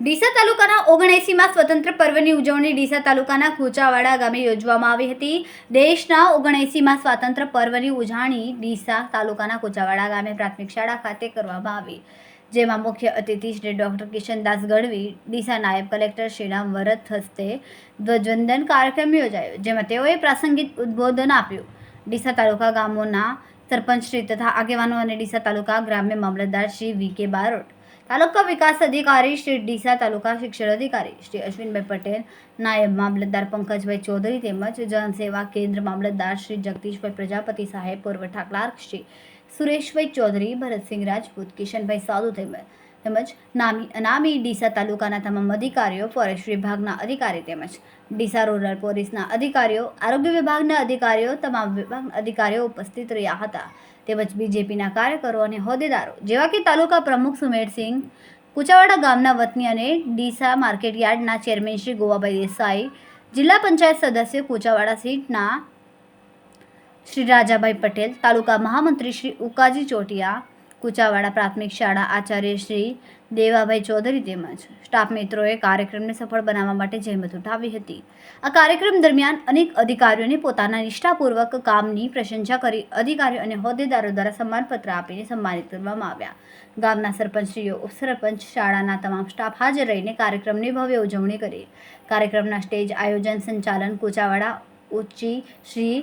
ડીસા તાલુકાના ઓગણએંસીમાં સ્વતંત્ર પર્વની ઉજવણી ડીસા તાલુકાના કુચાવાડા ગામે યોજવામાં આવી હતી. દેશના ઓગણએંસીમાં સ્વાતંત્ર્ય પર્વની ઉજવણી ડીસા તાલુકાના કુચાવાડા ગામે પ્રાથમિક શાળા ખાતે કરવામાં આવી. જેમાં મુખ્ય અતિથિ શ્રી ડૉક્ટર કિશનદાસ ગઢવી, ડીસા નાયબ કલેક્ટર શ્રીરામ વરદ હસ્તે ધ્વજવંદન કાર્યક્રમ યોજાયો, જેમાં તેઓએ પ્રાસંગિક ઉદ્બોધન આપ્યું. ડીસા તાલુકા ગામોના સરપંચ શ્રી તથા આગેવાનો અને ડીસા તાલુકા ગ્રામ્ય મામલતદાર શ્રી વી કે બારોટ તાલુકા વિકાસ અધિકારી શ્રી ડીસા તાલુકા શિક્ષણ અધિકારી શ્રી અશ્વિનભાઈ પટેલ, નાયબ મામલતદાર પંકજભાઈ ચૌધરી તેમજ જનસેવા કેન્દ્ર મામલતદાર શ્રી જગદીશભાઈ પ્રજાપતિ સાહેબ પુરવઠા ક્લાર્ક શ્રી સુરેશભાઈ ચૌધરી, ભરતસિંહ રાજપૂત, કિશનભાઈ સાધુ તેમજ તેમજ નામી, અનામી ડીસા તાલુકાના તમામ અધિકારીઓ, ફોરેસ્ટ વિભાગના અધિકારી તેમજ ડીસા રૂરલ પોલીસના અધિકારીઓ, આરોગ્ય વિભાગના અધિકારીઓ, તમામ વિભાગના અધિકારીઓ ઉપસ્થિત રહ્યા હતા. તેમજ બીજેપીના કાર્યકરો અને હોદ્દેદારો, જેવા કે તાલુકા પ્રમુખ સુમેરસિંહ કુચાવાડા ગામના વતની અને ડીસા માર્કેટ યાર્ડના ચેરમેન શ્રી ગોવાભાઈ દેસાઈ, જિલ્લા પંચાયત સદસ્ય કુચાવાડા સીટના શ્રી રાજાભાઈ પટેલ, તાલુકા મહામંત્રી શ્રી ઉકાજી ચોટિયા કુચાવાડા પ્રાથમિક શાળા આચાર્ય શ્રી દેવાભાઈ ચૌધરી તેમજ સ્ટાફ મિત્રોએ કાર્યક્રમને સફળ બનાવવા માટે જહેમત ઉઠાવી હતી. આ કાર્યક્રમ દરમિયાન અનેક અધિકારીઓને પોતાના નિષ્ઠાપૂર્વક કામની પ્રશંસા કરી અધિકારીઓ અને હોદ્દેદારો દ્વારા સન્માનપત્ર આપીને સન્માનિત કરવામાં આવ્યા. ગામના સરપંચશ્રીઓ, ઉપસરપંચ, શાળાના તમામ સ્ટાફ હાજર રહીને કાર્યક્રમની ભવ્ય ઉજવણી કરી. કાર્યક્રમના સ્ટેજ આયોજન સંચાલન કુચાવાડા ઉચ્ચી શ્રી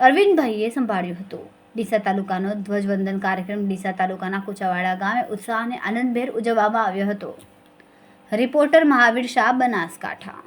અરવિંદભાઈએ સંભાળ્યું હતું. ડીસા તાલુકાનો ધ્વજવંદન કાર્યક્રમ ડીસા તાલુકાના કુચાવાડા ગામે ઉત્સાહ અને આનંદભેર ઉજવવામાં આવ્યો હતો. રિપોર્ટર મહાવીર શાહ બનાસકાંઠા.